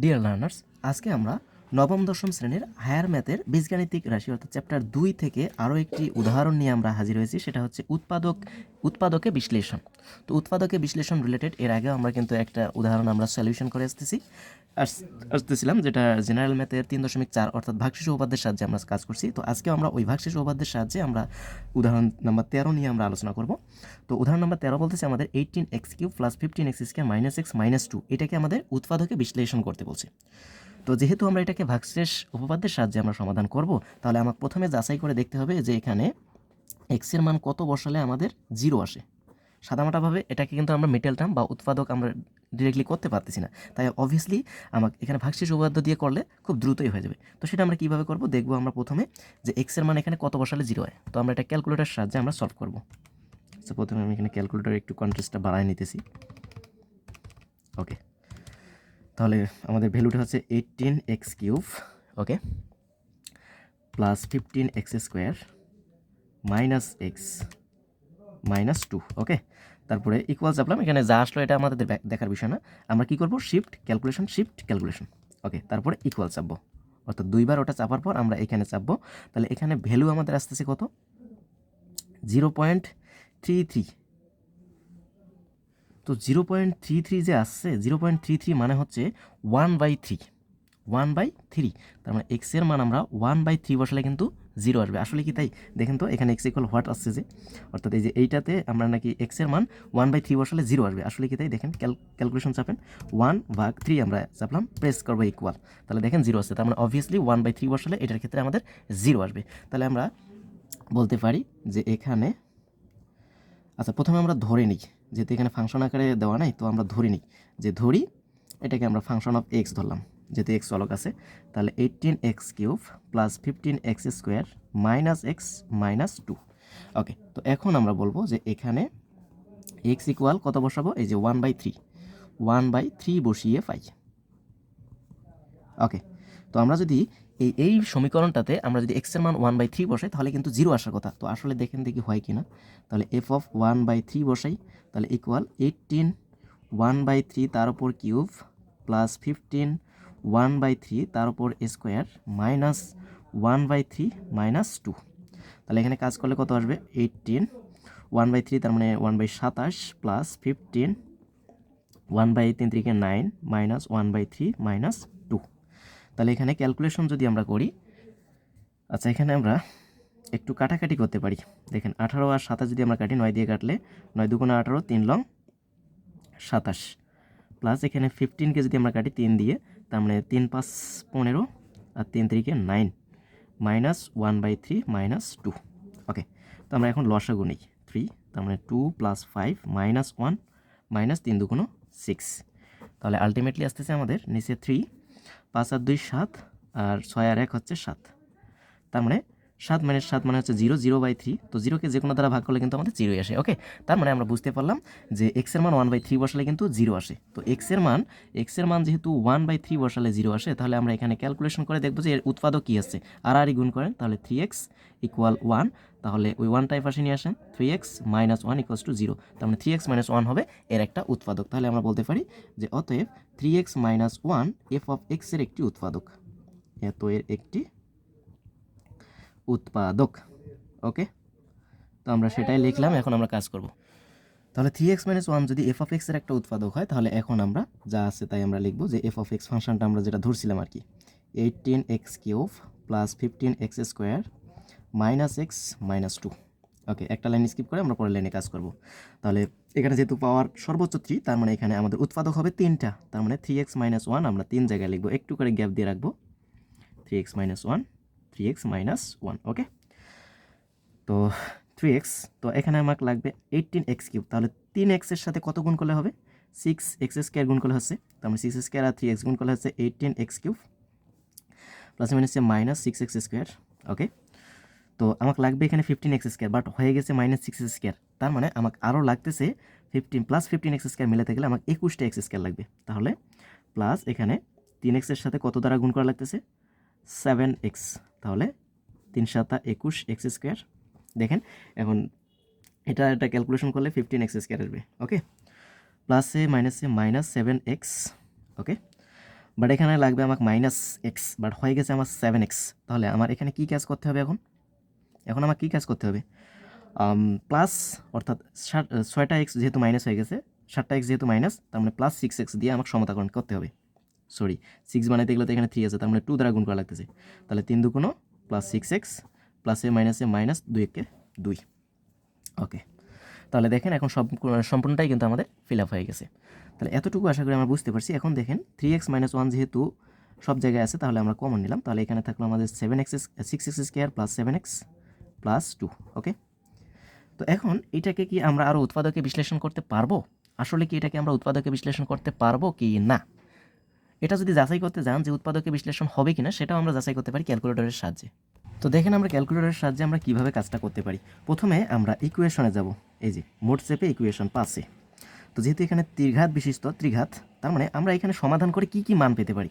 Dear learners আজকে আমরা নবম, দশম শ্রেণির হায়ার ম্যাথের বীজগাণিতিক রাশি, অর্থাৎ চ্যাপ্টার দুই থেকে আরও একটি উদাহরণ নিয়ে আমরা হাজির হয়েছি, সেটা হচ্ছে উৎপাদক, উৎপাদকে বিশ্লেষণ। তো উৎপাদকে বিশ্লেষণ রিলেটেড এর আগেও আমরা কিন্তু একটা উদাহরণ আমরা সলিউশন করে আসতেছি, আস- আসতেছিলাম, যেটা জেনারেল ম্যাথের তিন দশমিক চার, অর্থাৎ ভাগশেষ উপপাদ্যের সাহায্যে আমরা কাজ করছি। তো আজকে আমরা ওই ভাগশেষ উপপাদ্যের সাহায্যে আমরা উদাহরণ নাম্বার তেরো নিয়ে আমরা আলোচনা করব। তো উদাহরণ নাম্বার তেরো বলতেছে আমাদের eighteen x cube plus fifteen x square minus x minus two এটাকে আমাদের উৎপাদকে বিশ্লেষণ করতে বলছে। তো যেহেতু আমরা এটাকে ভাগশেষ উপপাদ্যের সাহায্যে আমরা সমাধান করব, তাহলে আমাকে প্রথমে যাচাই করে দেখতে হবে যে এখানে এক্সের মান কত বসালে আমাদের জিরো আসে। সাদামাটাভাবে এটাকে কিন্তু আমরা মেটেল টার্ম বা উৎপাদক আমরা ডিরেক্টলি করতে পারতেছি না। তাই অবভিয়াসলি আমাকে এখানে ভাগশেষ উপপাদ্য দিয়ে করলে খুব দ্রুতই হয়ে যাবে। তো সেটা আমরা কীভাবে করব? দেখব আমরা প্রথমে যে এক্সের মান এখানে কত বসালে জিরো হয়। তো আমরা এটা ক্যালকুলেটার সাহায্যে আমরা সলভ করব। তো প্রথমে আমি এখানে ক্যালকুলেটার একটু কন্ট্রাস্টটা বাড়ায় নিতেছি। ওকে তাহলে আমাদের ভ্যালুটা হচ্ছে eighteen x cube okay plus fifteen x square minus x minus two okay তারপরে ইকুয়াল চাপলাম এখানে যা আসলো এটা আমাদের দেখার বিষয় না। আমরা কি করব? Shift calculation shift calculation okay তারপরে ইকুয়াল চাপবো। অর্থাৎ দুইবার ওটা চাপার পর আমরা এখানে চাপবো। তাহলে এখানে ভ্যালু আমাদের আসতেছে কত? জিরো পয়েন্ট থ্রি থ্রি তো জিরো পয়েন্ট থ্রি থ্রি যে আসছে জিরো পয়েন্ট থ্রি থ্রি মানে হচ্ছে one by three one by three তার মানে এক্সের মান আমরা ওয়ান বাই থ্রি বসালে কিন্তু জিরো আসবে। আসলে কি তাই? দেখেন তো, এখানে এক্স ইকুয়াল হোয়াট আসছে যে? অর্থাৎ এই যে এইটাতে আমরা নাকি এক্সের মান ওয়ান বাই থ্রি বসালে জিরো আসবে। আসলে কি তাই? দেখেন ক্যালকুলেশন চাপেন। ওয়ান ভাগ থ্রি আমরা চাপলাম প্রেস করব ইকুয়াল তাহলে দেখেন জিরো আসছে। তার মানে অবভিয়াসলি ওয়ান বাই থ্রি বসালে এটার ক্ষেত্রে আমাদের জিরো আসবে। তাহলে আমরা বলতে পারি যে এখানে আচ্ছা প্রথমে আমরা ধরে নিই। যেহেতু এখানে ফাংশন আকারে দেওয়া নাই, তো আমরা ধরি নিই। যে ধরি, এটাকে আমরা ফাংশন অফ এক্স ধরলাম। যেহেতু এক্স চলক আছে, তাহলে eighteen x cube plus fifteen x square minus x minus two okay তো এখন আমরা বলব যে এখানে এক্স ইকুয়াল কত বসাবো? এই যে one by three one by three বসিয়ে পাই ওকে তো আমরা যদি এই এই সমীকরণটাতে আমরা যদি এক্সের মান ওয়ান বাই থ্রি বসাই, তাহলে কিন্তু জিরো আসার কথা। তো আসলে দেখেন দেখি হয় কি না তাহলে f of one by three বসাই, তাহলে equal eighteen one by three তার উপর cube plus fifteen one by three তার উপর square minus one by three minus two তাহলে এখানে কাজ করলে কত আসবে? এইটিন ওয়ান বাই থ্রি তার মানে ওয়ান বাই সাতাশ প্লাস ফিফটিন ওয়ান বাই তিন থ্রিকে nine minus one by three minus তাহলে এখানে ক্যালকুলেশন যদি আমরা করি আচ্ছা এখানে আমরা একটু কাটাকাটি করতে পারি। দেখেন, আঠারো আর সাতাশ যদি আমরা কাটি, নয় দিয়ে কাটলে নয় দুগুণে আঠারো, তিন লং সাতাশ। প্লাস এখানে ফিফটিনকে যদি আমরা কাটি, তিন দিয়ে, তার মানে তিন পাঁচ পনেরো আর তিন তিরিকে nine minus one by three minus two okay তো আমরা এখন লসাগু নিই। থ্রি তার মানে two plus five minus one minus তিন দুগুণ সিক্স তাহলে আলটিমেটলি আসতেছে আমাদের নিচে থ্রি পাঁচ আর দুই সাত, আর ছয় আর এক হচ্ছে সাত। তার মানে সাত মাইনাস সাত মানে হচ্ছে জিরো জিরো বাই থ্রি। তো জিরোকে যে কোনো দ্বারা ভাগ করলে কিন্তু আমাদের জিরোই আসে, ওকে? তার মানে আমরা বুঝতে পারলাম যে এক্সের মান ওয়ান বাই থ্রি বসালে কিন্তু জিরো আসে। তো এক্সের মান এক্সের মান যেহেতু ওয়ান বাই থ্রি বসালে জিরো আসে, তাহলে আমরা এখানে ক্যালকুলেশন করে দেখব যে এর উৎপাদক কী আছে। আর আর গুণ করেন, তাহলে থ্রি এক্স ইকুয়াল ওয়ান। তাহলে ওই ওয়ানটাই পাশে নিয়ে আসেন three x minus one equals to zero তার মানে থ্রি এক্স মাইনাস ওয়ান হবে এর একটা উৎপাদক। তাহলে আমরা বলতে পারি যে অতএব three x minus one f of এক্সের একটি উৎপাদক। এত এর একটি উৎপাদক। ওকে তো আমরা সেটাই লিখলাম, এখন আমরা কাজ করব। তাহলে থ্রি এক্স মাইনাস ওয়ান যদি এফ অফ এক্সের একটা উৎপাদক হয়, তাহলে এখন আমরা যা আছে তাই আমরা লিখব যে এফ অফ এক্স ফাংশনটা আমরা যেটা ধরছিলাম আর কি। Eighteen x cube plus fifteen x square minus x minus two okay একটা লাইন স্কিপ করে আমরা পরের লাইনে কাজ করব। তাহলে এখানে যেহেতু পাওয়ার সর্বোচ্চ থ্রি তার মানে এখানে আমাদের উৎপাদক হবে তিনটা। তার মানে থ্রি এক্স মাইনাস ওয়ান আমরা তিন জায়গায় লিখব। একটু করে গ্যাপ দিয়ে রাখব। Three x minus one three x minus one okay তো থ্রি এক্স তো এখানে আমাকে লাগবে এইটিন এক্স কিউব তাহলে তিন এক্সের সাথে কত গুণ করলে হবে? সিক্স এক্স স্কোয়ার গুণ করলে হচ্ছে, তার মানে সিক্স স্কোয়ার আর থ্রি এক্স গুণ করলে হচ্ছে eighteen x cube plus minus minus six x square okay তো আমাকে লাগবে এখানে ফিফটিন এক্স স্কোয়ার বাট হয়ে গেছে মাইনাস সিক্স স্কোয়ার তার মানে আমাকে আরও লাগতেছে fifteen plus fifteen x square মিলাতে গেলে আমাকে একুশটা এক্স স্কোয়ার লাগবে। তাহলে প্লাস এখানে তিন এক্সের সাথে কত দ্বারা গুণ করা লাগতেছে? সেভেন এক্স তাহলে তিন সাতা একুশ এক্স স্কোয়ার দেখেন, এখন এটা একটা ক্যালকুলেশন করলে ফিফটিন এক্স স্কোয়ার আসবে ওকে প্লাসে মাইনাসে minus seven x okay but এখানে লাগবে আমাকে মাইনাস এক্স বাট হয়ে গেছে আমার সেভেন এক্স তাহলে আমার এখানে কী কাজ করতে হবে এখন? এখন আমার কী কাজ করতে হবে? প্লাস অর্থাৎ ছয়টা এক্স যেহেতু মাইনাস হয়ে গেছে ষাটটা এক্স যেহেতু মাইনাস তার মানে প্লাস সিক্স এক্স দিয়ে আমাকে সমতাকরণ করতে হবে। সরি সিক্স বানাইতে গেলে তো এখানে থ্রি আছে, তার মানে টু দ্বারা গুণ করা লাগতেছে। তাহলে তিন দুগুণ প্লাস সিক্স এক্স প্লাসে মাইনাসে মাইনাস দুই একে দুই। ওকে তাহলে দেখেন এখন সব, সম্পূর্ণটাই কিন্তু আমাদের ফিল আপ হয়ে গেছে। তাহলে এতটুকু আশা করি আমরা বুঝতে পারছি। এখন দেখেন থ্রি এক্স মাইনাস ওয়ান যেহেতু সব জায়গায় আছে, তাহলে আমরা কমন নিলাম। তাহলে এখানে থাকল আমাদের seven x six x square plus seven x plus two okay তো এখন এটাকে কি আমরা আরও উৎপাদকে বিশ্লেষণ করতে পারব? আসলে কি এটাকে আমরা উৎপাদকে বিশ্লেষণ করতে পারব কি না? এটা যদি যাচাই করতে যান যে উৎপাদকে বিশ্লেষণ হবে কিনা, সেটাও আমরা যাচাই করতে পারি ক্যালকুলেটরের সাহায্যে। তো দেখেন আমরা ক্যালকুলেটরের সাহায্যে আমরা কীভাবে কাজটা করতে পারি। প্রথমে আমরা ইকুয়েশনে যাব। এই যে, মোট চেপে ইকুয়েশন পাশে তো যেহেতু এখানে ত্রিঘাত বিশিষ্ট, ত্রিঘাত, তার মানে আমরা এখানে সমাধান করে কি কি মান পেতে পারি?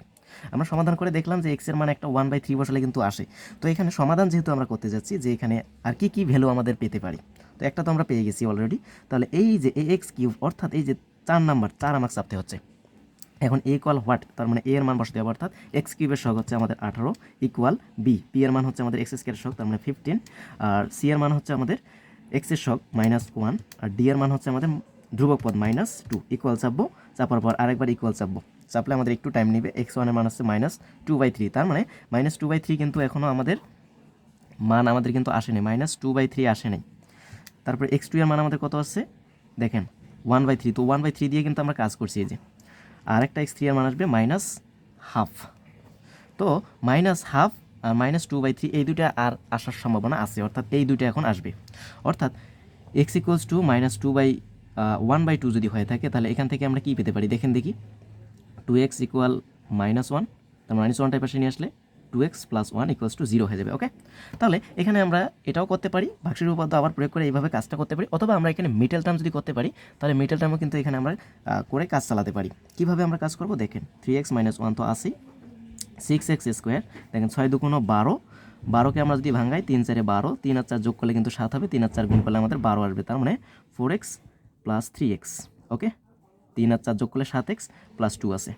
আমরা সমাধান করে দেখলাম যে এক্সের মান একটা ওয়ান বাই থ্রি বসালে কিন্তু আসে। তো এখানে সমাধান যেহেতু আমরা করতে যাচ্ছি, যে এখানে আর কি কি ভ্যালু আমাদের পেতে পারি? তো একটা তো আমরা পেয়ে গেছি অলরেডি তাহলে এই যে এ এক্স কিউব অর্থাৎ এই যে চার নাম্বার চার আমাকে চাপতে হচ্ছে। এখন এ ইকুয়াল হোয়াট তার মানে এ এর মান বসাতে হবে, অর্থাৎ এক্স কিউবের সহগ হচ্ছে আমাদের আঠারো ইকুয়াল বি পি এর মান হচ্ছে আমাদের এক্স স্কোয়ার সহগ, তার মানে ফিফটিন আর সি এর মান হচ্ছে আমাদের এক্সের সহগ মাইনাস ওয়ান আর ডি এর মান হচ্ছে আমাদের ধ্রুবক পদ মাইনাস টু ইকুয়াল চাপবো, চাপার পর আরেকবার ইকুয়াল চাপবো। চাপলে আমাদের একটু টাইম নেবে এক্স ওয়ানের মান হচ্ছে মাইনাস টু বাই থ্রি তার মানে মাইনাস টু বাই থ্রি কিন্তু এখনও আমাদের মান আমাদের কিন্তু আসেনি মাইনাস টু বাই থ্রি আসেনি তারপরে এক্স টু এর মান আমাদের কত আসছে? দেখেন ওয়ান বাই থ্রি তো ওয়ান বাই থ্রি দিয়ে কিন্তু আমরা কাজ করছি এই যে। আর একটা এক্স থ্রি এর মান আসবে মাইনাস হাফ তো মাইনাস হাফ আর মাইনাস টু বাই থ্রি এই দুইটা আর আসার সম্ভাবনা আছে, অর্থাৎ এই দুইটা এখন আসবে। অর্থাৎ x equals to minus two by one by two যদি হয়ে থাকে, তাহলে এখান থেকে আমরা কী পেতে পারি? দেখেন দেখি। Two x equal minus one তার মাইনাস ওয়ানটা পাশে নিয়ে আসলে two x plus one equals to zero হয়ে যাবে ওকে তাহলে এখানে আমরা এটাও করতে পারি ভাগশের উপপাদ্য আবার প্রয়োগ করে এইভাবে কাজটা করতে পারি, অথবা আমরা এখানে মিডল টার্ম যদি করতে পারি, তাহলে মিডল টার্মও কিন্তু এখানে আমরা করে কাজ চালাতে পারি। কীভাবে আমরা কাজ করব? দেখেন থ্রি এক্স মাইনাস ওয়ান তো আসি সিক্স এক্স স্কোয়ার দেখেন ছয় দুগুণ বারো, বারোকে আমরা যদি ভাঙাই, তিন চারে বারো, তিন আর চার যোগ করলে কিন্তু সাত হবে, তিন আর চার গুণ করলে আমাদের বারো আসবে, তার মানে four x plus three x okay তিন আর চার যোগ করলে সাত এক্স প্লাস টু আছে।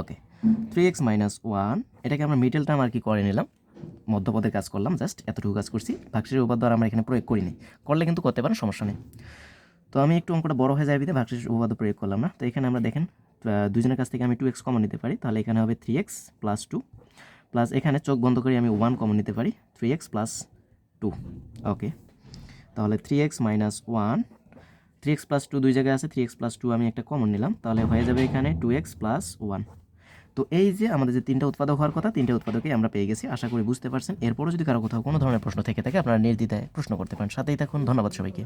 Okay three x minus one এটাকে আমরা মিডল টার্ম আর কি করে নিলাম। মধ্যপদে কাজ করলাম জাস্ট এতটুকু কাজ করছি। ভাগশের উপাদ্য আর আমরা এখানে প্রয়োগ করিনি। করলে কিন্তু করতে পারেন, সমস্যা নেই। তো আমি একটু অঙ্কটা বড় হয়ে যাবে ভাগশেষ উপপাদ্য প্রয়োগ করলাম না। তো এখানে আমরা দেখেন দুজনের কাছ থেকে আমি টু এক্স কমন নিতে পারি। তাহলে এখানে হবে three x plus two plus এখানে চোখ বন্ধ করে আমি ওয়ান কমন নিতে পারি three x plus two okay তাহলে three x minus one three x plus two দুই জায়গায় আছে থ্রি এক্স প্লাস টু আমি একটা কমন নিলাম, তাহলে হয়ে যাবে এখানে টু এক্স প্লাস ওয়ান তো এই যে আমাদের যে তিনটা উৎপাদক হওয়ার কথা, তিনটা উৎপাদকেই আমরা পেয়ে গেছি, আশা করি বুঝতে পারছেন। এরপরও যদি কারও কোথাও কোনো ধরনের প্রশ্ন থেকে থাকে, আপনারা নির্দ্বিধায় প্রশ্ন করতে পারেন। সাথেই থাকুন, ধন্যবাদ সবাইকে।